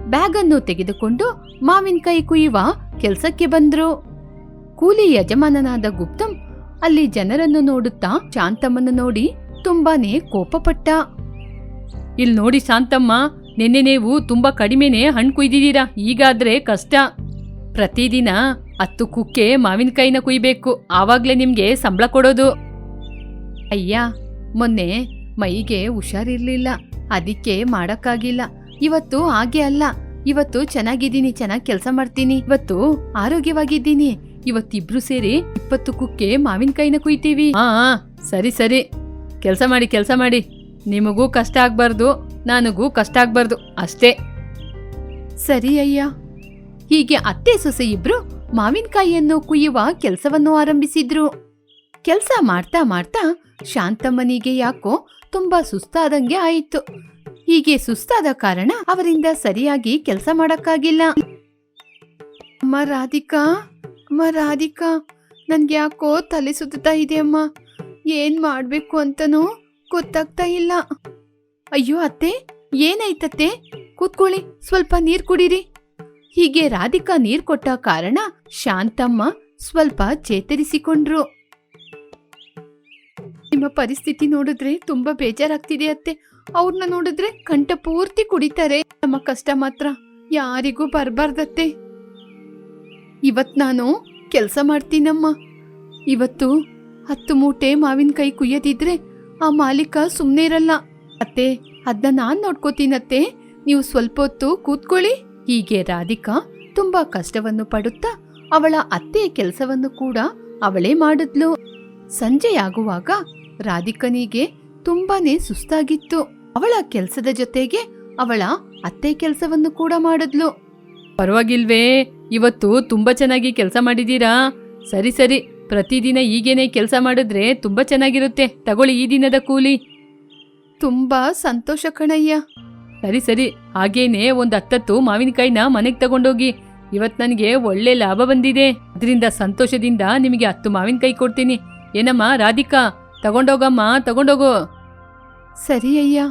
ಬ್ಯಾಗನ್ನು ತೆಗೆದುಕೊಂಡು ಮಾವಿನಕಾಯಿ ಕುಯ್ಯುವ ಕೆಲ್ಸಕ್ಕೆ ಬಂದ್ರು. ಕೂಲಿ ಯಜಮಾನನಾದ ಗುಪ್ತಂ ಅಲ್ಲಿ ಜನರನ್ನು ನೋಡುತ್ತಾ ಶಾಂತಮ್ಮನ ನೋಡಿ ತುಂಬಾನೇ ಕೋಪಪಟ್ಟ. ಇಲ್ ನೋಡಿ ಶಾಂತಮ್ಮ, ನಿನ್ನೆ ನೀವು ತುಂಬಾ ಕಡಿಮೆನೆ ಹಣ್ಣು ಕುಯ್ದಿದ್ದೀರಾ, ಈಗಾದ್ರೆ ಕಷ್ಟ. ಪ್ರತಿದಿನ ಹತ್ತು ಕುಕ್ಕೆ ಮಾವಿನಕಾಯಿನ ಕುಯ್ಬೇಕು, ಆವಾಗ್ಲೇ ನಿಮ್ಗೆ ಸಂಬಳ ಕೊಡೋದು. ಅಯ್ಯ, ಮೊನ್ನೆ ಮೈಗೆ ಹುಷಾರಿರ್ಲಿಲ್ಲ, ಅದಕ್ಕೆ ಮಾಡಕ್ಕಾಗಿಲ್ಲ. ಇವತ್ತು ಹಾಗೆ ಅಲ್ಲ, ಇವತ್ತು ಚೆನ್ನಾಗಿದ್ದೀನಿ, ಚೆನ್ನಾಗಿ ಕೆಲಸ ಮಾಡ್ತೀನಿ, ಇವತ್ತು ಆರೋಗ್ಯವಾಗಿದ್ದೀನಿ. ಇವತ್ತಿಬ್ರು ಸೇರಿ ಇಪ್ಪತ್ತು ಕುಕ್ಕೆ ಮಾವಿನಕಾಯಿನ ಕುಯ್ತೀವಿ. ಹಾ ಸರಿ ಸರಿ. ಕೆಲಸ ಮಾಡಿ ಕೆಲಸ ಮಾಡಿ. ನಿಮಗೂ ಕಷ್ಟ ಆಗ್ಬಾರ್ದು, ನನಗೂ ಕಷ್ಟ ಆಗ್ಬಾರ್ದು, ಅಷ್ಟೇ. ಸರಿ, ಅಯ್ಯ. ಹೀಗೆ ಅತ್ತೆ, ಸೊಸೆ ಇಬ್ರು ಮಾವಿನಕಾಯಿಯನ್ನು ಕುಯ್ಯುವ ಕೆಲಸವನ್ನು ಆರಂಭಿಸಿದ್ರು. ಕೆಲಸ ಮಾಡ್ತಾ ಮಾಡ್ತಾ ಶಾಂತಮ್ಮನಿಗೆ ಯಾಕೋ ತುಂಬಾ ಸುಸ್ತಾದಂಗೆ ಆಯಿತು. ಹೀಗೆ ಸುಸ್ತಾದ ಕಾರಣ ಅವರಿಂದ ಸರಿಯಾಗಿ ಕೆಲಸ ಮಾಡಕ್ಕಾಗಿಲ್ಲ. ಅಮ್ಮ, ರಾಧಿಕಾ. ಅಮ್ಮ ರಾಧಿಕಾ, ನನ್ಗೆ ಯಾಕೋ ತಲೆ ಸುತ್ತಾ ಇದೆ ಅಮ್ಮ. ಏನ್ ಮಾಡ್ಬೇಕು ಅಂತನೂ ಗೊತ್ತಾಗ್ತಾ ಇಲ್ಲ. ಅಯ್ಯೋ ಅತ್ತೆ ಏನಾಯ್ತತ್ತೆ ಕೂತ್ಕೊಳ್ಳಿ, ಸ್ವಲ್ಪ ನೀರ್ ಕುಡೀರಿ. ಹೀಗೆ ರಾಧಿಕಾ ನೀರ್ ಕೊಟ್ಟ ಕಾರಣ ಶಾಂತಮ್ಮ ಸ್ವಲ್ಪ ಚೇತರಿಸಿಕೊಂಡ್ರು. ನಿಮ್ಮ ಪರಿಸ್ಥಿತಿ ನೋಡಿದ್ರೆ ತುಂಬಾ ಬೇಜಾರಾಗ್ತಿದೆ ಅತ್ತೆ. ಅವ್ರನ್ನ ನೋಡಿದ್ರೆ ಕಂಠ ಪೂರ್ತಿ ಕುಡಿತಾರೆ. ನಮ್ಮ ಕಷ್ಟ ಮಾತ್ರ ಯಾರಿಗೂ ಬರ್ಬಾರ್ದತ್ತೆ. ಇವತ್ ನಾನು ಕೆಲಸ ಮಾಡ್ತೀನಮ್ಮ. ಇವತ್ತು ಹತ್ತು ಮೂಟೆ ಮಾವಿನಕಾಯಿ ಕುಯ್ಯದಿದ್ರೆ ಆ ಮಾಲೀಕ ಸುಮ್ಮನೆ ಇರಲ್ಲ. ಅತ್ತೆ ಅದನ್ನ ನಾನ್ ನೋಡ್ಕೋತೀನತ್ತೆ. ನೀವು ಸ್ವಲ್ಪ ಹೊತ್ತು ಕೂತ್ಕೊಳ್ಳಿ. ಹೀಗೆ ರಾಧಿಕಾ ತುಂಬಾ ಕಷ್ಟವನ್ನು ಪಡುತ್ತಾ ಅವಳ ಅತ್ತೆಯ ಕೆಲಸವನ್ನು ಕೂಡ ಅವಳೇ ಮಾಡಿದ್ಲು. ಸಂಜೆಯಾಗುವಾಗ ರಾಧಿಕನಿಗೆ ತುಂಬಾನೇ ಸುಸ್ತಾಗಿತ್ತು. ಅವಳ ಕೆಲಸದ ಜೊತೆಗೆ ಅವಳ ಅತ್ತೆ ಕೆಲಸವನ್ನು ಕೂಡ ಮಾಡಿದ್ಲು. ಪರವಾಗಿಲ್ವೇ? ಇವತ್ತು ತುಂಬಾ ಚೆನ್ನಾಗಿ ಕೆಲಸ ಮಾಡಿದ್ದೀರಾ ಸರಿ ಸರಿ. ಪ್ರತಿದಿನ ಈಗೇನೆ ಕೆಲಸ ಮಾಡಿದ್ರೆ ತುಂಬಾ ಚೆನ್ನಾಗಿರುತ್ತೆ. ತಗೊಳ್ಳಿ ಈ ದಿನದ ಕೂಲಿ. ತುಂಬಾ ಸಂತೋಷ ಕಣಯ್ಯ. ಸರಿ ಸರಿ. ಹಾಗೇನೆ ಒಂದು ಹತ್ತತ್ತು ಮಾವಿನಕಾಯಿನ ಮನೆಗೆ ತಗೊಂಡೋಗಿ. ಇವತ್ತು ನನಗೆ ಒಳ್ಳೆ ಲಾಭ ಬಂದಿದೆ. ಅದರಿಂದ ಸಂತೋಷದಿಂದ ನಿಮಗೆ ಹತ್ತು ಮಾವಿನಕಾಯಿ ಕೊಡ್ತೀನಿ. ಏನಮ್ಮ ರಾಧಿಕಾ? ತಗೊಂಡೋಗಮ್ಮ ತಗೊಂಡೋಗು. ಸರಿ ಅಯ್ಯ.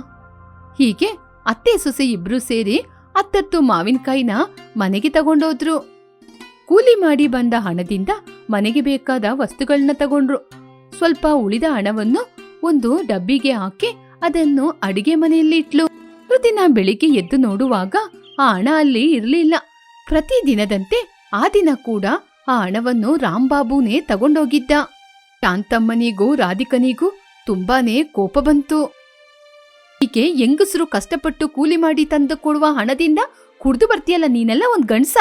ಹೀಗೆ ಅತ್ತೆ ಸೊಸೆ ಇಬ್ರು ಸೇರಿ ಹತ್ತತ್ತು ಮಾವಿನಕಾಯಿನ ಮನೆಗೆ ತಗೊಂಡೋದ್ರು. ಕೂಲಿ ಮಾಡಿ ಬಂದ ಹಣದಿಂದ ಮನೆಗೆ ಬೇಕಾದ ವಸ್ತುಗಳನ್ನ ತಗೊಂಡ್ರು. ಸ್ವಲ್ಪ ಉಳಿದ ಹಣವನ್ನು ಒಂದು ಡಬ್ಬಿಗೆ ಹಾಕಿ ಅದನ್ನು ಅಡಿಗೆ ಮನೆಯಲ್ಲಿ ಇಟ್ಲು. ಪ್ರತಿದಿನ ಬೆಳಿಗ್ಗೆ ಎದ್ದು ನೋಡುವಾಗ ಆ ಹಣ ಅಲ್ಲಿ ಇರಲಿಲ್ಲ. ಪ್ರತಿದಿನದಂತೆ ಆ ದಿನ ಕೂಡ ಆ ಹಣವನ್ನು ರಾಂಬಾಬುನೇ ತಗೊಂಡೋಗಿದ್ದ. ಶಾಂತಮ್ಮನಿಗೂ ರಾಧಿಕನಿಗೂ ತುಂಬಾನೇ ಕೋಪ ಬಂತು. ಹೀಗೆ ಹೆಂಗಸರು ಕಷ್ಟಪಟ್ಟು ಕೂಲಿ ಮಾಡಿ ತಂದು ಕೊಡುವ ಹಣದಿಂದ ಕುಡ್ದು ಬರ್ತೀಯಲ್ಲ ನೀನೆಲ್ಲ ಒಂದ್ ಗಂಡ್ಸ?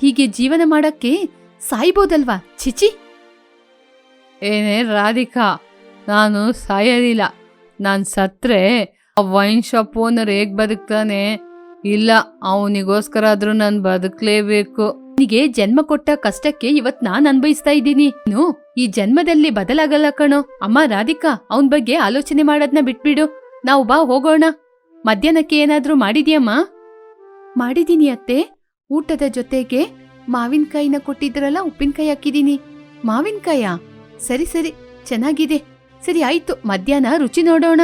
ಹೀಗೆ ಜೀವನ ಮಾಡಕ್ಕೆ ಸಾಯ್ಬೋದಲ್ವಾ ಚಿಚಿ ಏನೇ ರಾಧಿಕಾ ನಾನು ಸಾಯೋದಿಲ್ಲ ನಾನು ಸತ್ರೆ ಆ ವೈನ್ ಶಾಪ್ ಓನರ್ ಹೇಗ್ ಬದುಕ್ತಾನೆ? ಇಲ್ಲ ಅವನಿಗೋಸ್ಕರ ಆದ್ರೂ ನಾನು ಬದುಕಲೇಬೇಕು. ನಿನಗೆ ಜನ್ಮ ಕೊಟ್ಟ ಕಷ್ಟಕ್ಕೆ ಇವತ್ ನಾನ್ ಅನ್ಭವಿಸ್ತಾ ಇದ್ದೀನಿ. ನೀನು ಈ ಜನ್ಮದಲ್ಲಿ ಬದಲಾಗಲ್ಲ ಕಣೋ. ಅಮ್ಮ ರಾಧಿಕಾ ಅವನ್ ಬಗ್ಗೆ ಆಲೋಚನೆ ಮಾಡೋದ್ನ ಬಿಟ್ಬಿಡು. ನಾವು ಬಾ, ಹೋಗೋಣ. ಮಧ್ಯಾಹ್ನಕ್ಕೆ ಏನಾದ್ರೂ ಮಾಡಿದ್ಯಮ್ಮ? ಮಾಡಿದೀನಿ ಅತ್ತೆ. ಊಟದ ಜೊತೆಗೆ ಮಾವಿನಕಾಯಿನ ಕೊಟ್ಟಿದ್ರಲ್ಲ, ಉಪ್ಪಿನಕಾಯಿ ಹಾಕಿದೀನಿ ಮಾವಿನಕಾಯ? ಸರಿ ಸರಿ. ಚೆನ್ನಾಗಿದೆ. ಸರಿ, ಆಯ್ತು. ಮಧ್ಯಾಹ್ನ ರುಚಿ ನೋಡೋಣ.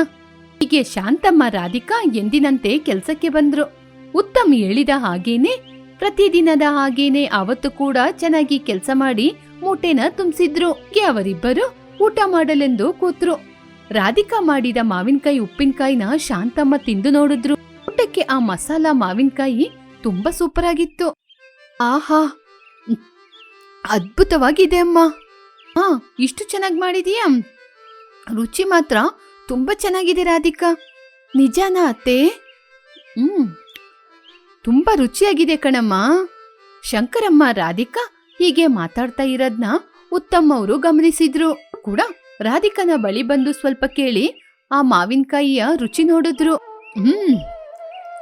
ಹೀಗೆ ಶಾಂತಮ್ಮ, ರಾಧಿಕಾ ಎಂದಿನಂತೆ ಕೆಲ್ಸಕ್ಕೆ ಬಂದ್ರು. ಉತ್ತಮ್ ಹೇಳಿದ ಹಾಗೇನೆ, ಪ್ರತಿದಿನದ ಹಾಗೇನೆ ಅವತ್ತು ಕೂಡ ಚೆನ್ನಾಗಿ ಕೆಲಸ ಮಾಡಿ ಮೂಟೆನ ತುಂಬಿಸಿದ್ರು. ಅವರಿಬ್ಬರು ಊಟ ಮಾಡಲೆಂದು ಕೂತ್ರು. ರಾಧಿಕಾ ಮಾಡಿದ ಮಾವಿನಕಾಯಿ ಉಪ್ಪಿನಕಾಯಿನ ಶಾಂತಮ್ಮ ತಿಂದು ನೋಡಿದ್ರು. ಊಟಕ್ಕೆ ಆ ಮಸಾಲ ಮಾವಿನಕಾಯಿ ತುಂಬಾ ಸೂಪರ್ ಆಗಿತ್ತು ಆಹಾ, ಅದ್ಭುತವಾಗಿದೆ ಅಮ್ಮ. ಹಾ, ಇಷ್ಟು ಚೆನ್ನಾಗಿ ಮಾಡಿದೀಯ? ರುಚಿ ಮಾತ್ರ ತುಂಬಾ ಚೆನ್ನಾಗಿದೆ ರಾಧಿಕಾ. ನಿಜಾನ ಅತ್ತೆ? ಹ್ಮ್, ತುಂಬಾ ರುಚಿಯಾಗಿದೆ ಕಣಮ್ಮ. ಶಂಕರಮ್ಮ, ರಾಧಿಕಾ ಹೀಗೆ ಮಾತಾಡ್ತಾ ಇರೋದ್ನ ಉತ್ತಮ್ಮ ಅವರು ಗಮನಿಸಿದ್ರು. ಕೂಡ ರಾಧಿಕನ ಬಳಿ ಬಂದು ಸ್ವಲ್ಪ ಕೇಳಿ ಆ ಮಾವಿನಕಾಯಿಯ ರುಚಿ ನೋಡಿದ್ರು. ಹ್ಮ್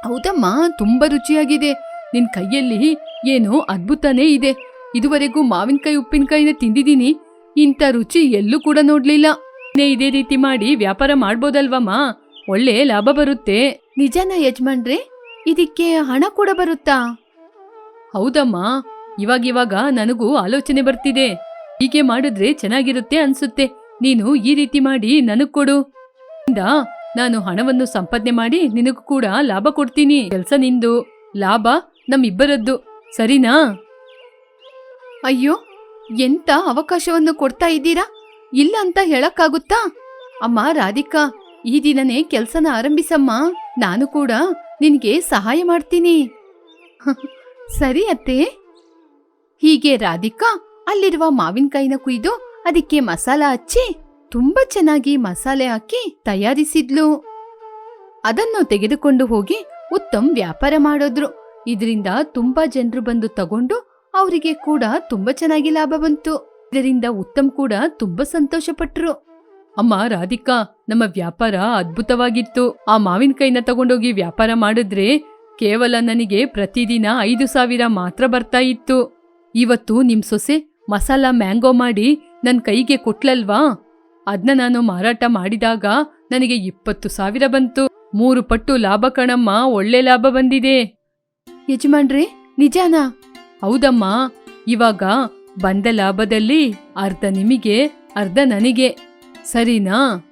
ಹೌದಮ್ಮ ತುಂಬಾ ರುಚಿಯಾಗಿದೆ. ನಿನ್ ಕೈಯಲ್ಲಿ ಏನೋ ಅದ್ಭುತನೇ ಇದೆ. ಇದುವರೆಗೂ ಮಾವಿನಕಾಯಿ ಉಪ್ಪಿನಕಾಯಿನ ತಿಂದಿದ್ದೀನಿ. ಇಂಥ ರುಚಿ ಎಲ್ಲೂ ಕೂಡ ನೋಡ್ಲಿಲ್ಲ. ಇದೇ ರೀತಿ ಮಾಡಿ ವ್ಯಾಪಾರ ಮಾಡ್ಬೋದಲ್ವಮ್ಮ? ಒಳ್ಳೆ ಲಾಭ ಬರುತ್ತೆ. ನಿಜಾನ ಯಜಮಾನ್ರೆ ಇದಕ್ಕೆ ಹಣ ಕೂಡ ಬರುತ್ತಾ? ಹೌದಮ್ಮ ಇವಾಗಿವಾಗ ನನಗೂ ಆಲೋಚನೆ ಬರ್ತಿದೆ. ಹೀಗೆ ಮಾಡಿದ್ರೆ ಚೆನ್ನಾಗಿರುತ್ತೆ ಅನ್ಸುತ್ತೆ. ನೀನು ಈ ರೀತಿ ಮಾಡಿ ನನಗ್ ಕೊಡು. ನಾನು ಹಣವನ್ನು ಸಂಪಾದನೆ ಮಾಡಿ ನಿನಗೂ ಕೂಡ ಲಾಭ ಕೊಡ್ತೀನಿ. ಕೆಲ್ಸ ನಿಂದು, ಲಾಭ ನಮ್ಮಿಬ್ಬರದ್ದು. ಸರಿನಾ? ಅಯ್ಯೋ, ಎಂತ ಅವಕಾಶವನ್ನು ಕೊಡ್ತಾ ಇದ್ದೀರಾ? ಇಲ್ಲ ಅಂತ ಹೇಳಕ್ಕಾಗುತ್ತಾ? ಅಮ್ಮ ರಾಧಿಕಾ, ಈ ದಿನನೇ ಕೆಲ್ಸನ ಆರಂಭಿಸಮ್ಮ. ನಾನು ಕೂಡ ನಿನಗೆ ಸಹಾಯ ಮಾಡ್ತೀನಿ. ಸರಿ ಅತ್ತೆ. ಹೀಗೆ ರಾಧಿಕಾ ಅಲ್ಲಿರುವ ಮಾವಿನಕಾಯಿನ ಕುಯ್ದು ಅದಕ್ಕೆ ಮಸಾಲ ಹಚ್ಚಿ ತುಂಬಾ ಚೆನ್ನಾಗಿ ಮಸಾಲೆ ಹಾಕಿ ತಯಾರಿಸಿದ್ಲು. ಅದನ್ನು ತೆಗೆದುಕೊಂಡು ಹೋಗಿ ಉತ್ತಮ್ ವ್ಯಾಪಾರ ಮಾಡೋದ್ರು. ಇದರಿಂದ ತುಂಬಾ ಜನರು ಬಂದು ತಗೊಂಡು ಅವರಿಗೆ ಕೂಡ ತುಂಬಾ ಚೆನ್ನಾಗಿ ಲಾಭ ಬಂತು. ಇದರಿಂದ ಉತ್ತಮ್ ಕೂಡ ತುಂಬಾ ಸಂತೋಷಪಟ್ರು. ಅಮ್ಮ ರಾಧಿಕಾ, ನಮ್ಮ ವ್ಯಾಪಾರ ಅದ್ಭುತವಾಗಿತ್ತು. ಆ ಮಾವಿನಕಾಯಿನ ತಗೊಂಡೋಗಿ ವ್ಯಾಪಾರ ಮಾಡಿದ್ರೆ ಕೇವಲ ನನಗೆ ಪ್ರತಿದಿನ ಐದು ಸಾವಿರ ಮಾತ್ರ ಬರ್ತಾ ಇತ್ತು. ಇವತ್ತು ನಿಮ್ ಸೊಸೆ ಮಸಾಲ ಮ್ಯಾಂಗೋ ಮಾಡಿ ನನ್ನ ಕೈಗೆ ಕೊಟ್ಲಲ್ವಾ? ಅದನ್ನ ನಾನು ಮಾರಾಟ ಮಾಡಿದಾಗ ನನಗೆ ಇಪ್ಪತ್ತು ಸಾವಿರ ಬಂತು. ಮೂರು ಪಟ್ಟು ಲಾಭ ಕಣಮ್ಮ ಒಳ್ಳೆ ಲಾಭ ಬಂದಿದೆ. ಯಜಮಾನ್ರಿ ನಿಜಾನ? ಹೌದಮ್ಮ. ಇವಾಗ ಬಂದ ಲಾಭದಲ್ಲಿ ಅರ್ಧ ನಿಮಗೆ ಅರ್ಧ ನನಗೆ. ಸರಿನಾ?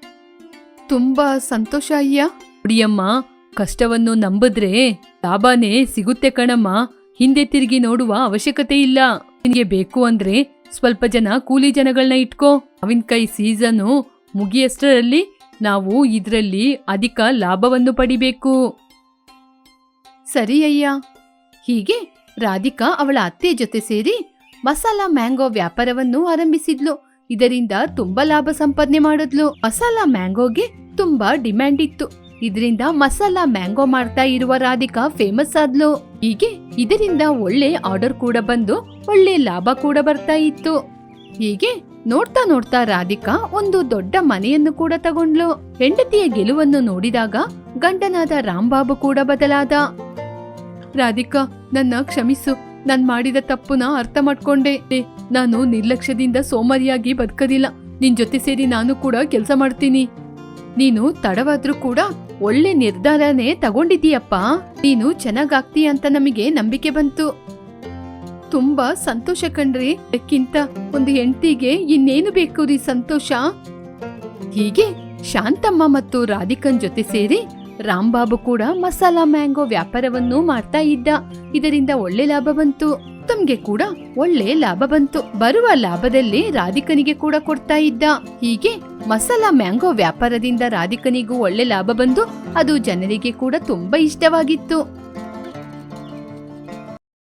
ತುಂಬಾ ಸಂತೋಷ ಅಯ್ಯ? ಕುಡಿಯಮ್ಮ ಕಷ್ಟವನ್ನು ನಂಬಿದ್ರೆ ಲಾಭನೇ ಸಿಗುತ್ತೆ ಕಣಮ್ಮ. ಹಿಂದೆ ತಿರುಗಿ ನೋಡುವ ಅವಶ್ಯಕತೆ ಇಲ್ಲ. ನಿನಗೆ ಬೇಕು ಅಂದ್ರೆ ಸ್ವಲ್ಪ ಜನ ಕೂಲಿ ಜನಗಳನ್ನ ಇಟ್ಕೋ. ಮಾವಿನಕಾಯಿ ಸೀಸನು ಮುಗಿಯಷ್ಟರಲ್ಲಿ ನಾವು ಇದರಲ್ಲಿ ಅಧಿಕ ಲಾಭವನ್ನು ಪಡಿಬೇಕು. ಸರಿ ಅಯ್ಯ. ಹೀಗೆ ರಾಧಿಕಾ ಅವಳ ಅತ್ತೆ ಜೊತೆ ಸೇರಿ ಮಸಾಲಾ ಮ್ಯಾಂಗೋ ವ್ಯಾಪಾರವನ್ನು ಆರಂಭಿಸಿದ್ಲು. ಇದರಿಂದ ತುಂಬಾ ಲಾಭ ಸಂಪಾದನೆ ಮಾಡಿದ್ಲು. ಮಸಾಲಾ ಮ್ಯಾಂಗೋಗೆ ತುಂಬಾ ಡಿಮ್ಯಾಂಡ್ ಇತ್ತು. ಇದರಿಂದ ಮಸಾಲಾ ಮ್ಯಾಂಗೋ ಮಾಡ್ತಾ ಇರುವ ರಾಧಿಕಾ ಫೇಮಸ್ ಆದ್ಲು. ಹೀಗೆ ಇದರಿಂದ ಒಳ್ಳೆ ಆರ್ಡರ್ ಕೂಡ ಬಂದು, ಒಳ್ಳೆ ಲಾಭ ಕೂಡ ಬರ್ತಾ ಇತ್ತು. ಹೀಗೆ ನೋಡ್ತಾ ನೋಡ್ತಾ ರಾಧಿಕಾ ಒಂದು ದೊಡ್ಡ ಮನೆಯನ್ನು ಕೂಡ ತಗೊಂಡ್ಲು. ಹೆಂಡತಿಯ ಗೆಲುವನ್ನು ನೋಡಿದಾಗ ಗಂಡನಾದ ರಾಮ್ಬಾಬು ಕೂಡ ಬದಲಾದ. ರಾಧಿಕಾ, ನನ್ನ ಕ್ಷಮಿಸು, ನಾನ್ ಮಾಡಿದ ತಪ್ಪುನ ಅರ್ಥ ಮಾಡ್ಕೊಂಡೆ. ನಾನು ನಿರ್ಲಕ್ಷ್ಯದಿಂದ ಸೋಮಾರಿಯಾಗಿ ಬದುಕದಿಲ್ಲ. ನಿನ್ ಜೊತೆ ಸೇರಿ ನಾನು ಕೂಡ ಕೆಲಸ ಮಾಡ್ತೀನಿ. ನೀನು ತಡವಾದ್ರೂ ಕೂಡ ಒಳ್ಳೆ ನಿರ್ಧಾರನೇ ತಗೊಂಡಿದೀಯಪ್ಪ ನೀನು ಚೆನ್ನಾಗಾಗ್ತೀಯ ಅಂತ ನಮಗೆ ನಂಬಿಕೆ ಬಂತು. ತುಂಬಾ ಸಂತೋಷ ಕಣ್ರಿ. ಅದಕ್ಕಿಂತ ಒಂದು ಹೆಂಡತಿಗೆ ಇನ್ನೇನು ಬೇಕು ರೀ ಸಂತೋಷ? ಹೀಗೆ ಶಾಂತಮ್ಮ ಮತ್ತು ರಾಧಿಕನ್ ಜೊತೆ ಸೇರಿ ರಾಂಬಾಬು ಕೂಡ ಮಸಾಲಾ ಮ್ಯಾಂಗೋ ವ್ಯಾಪಾರವನ್ನು ಮಾಡ್ತಾ ಇದ್ದ. ಇದರಿಂದ ಒಳ್ಳೆ ಲಾಭ ಬಂತು. ತಮ್ಗೆ ಕೂಡ ಒಳ್ಳೆ ಲಾಭ ಬಂತು. ಬರುವ ಲಾಭದಲ್ಲಿ ರಾಧಿಕನಿಗೆ ಕೂಡ ಕೊಡ್ತಾ ಇದ್ದ. ಹೀಗೆ ಮಸಾಲಾ ಮ್ಯಾಂಗೋ ವ್ಯಾಪಾರದಿಂದ ರಾಧಿಕನಿಗೂ ಒಳ್ಳೆ ಲಾಭ ಬಂದು ಅದು ಜನರಿಗೆ ಕೂಡ ತುಂಬಾ ಇಷ್ಟವಾಗಿತ್ತು.